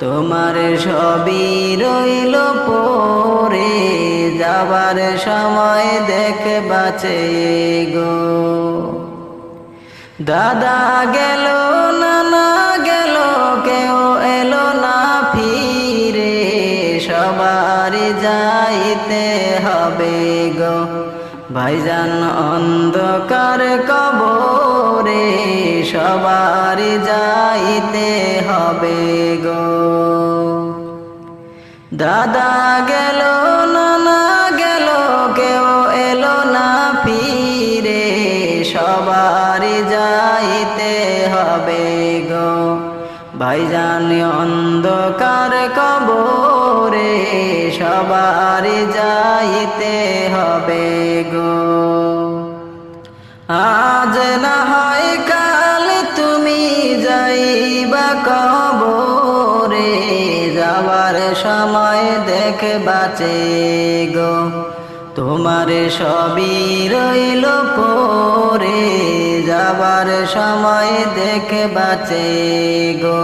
তোমার সবই রইল পরে, যাবার সময় দেখ বাঁচে গো। দাদা গেল, নানা গেল, কেউ এলো না ফিরে, সবার যাইতে হবে গো। ভাইজান অন্ধকার কবরে সবার যাইতে হবে গো। দাদা গেল, নানা গেল, কেউ এলো না ফিরে। সবার যাইতে হবে গো। ভাইজান অন্ধকার কবরে সবার যাইতে হবে গো। আজ না হয় কাল সময় দেখে বাঁচে গো। তোমার সবই রইল পরে যাবার সময় দেখে বাঁচে গো।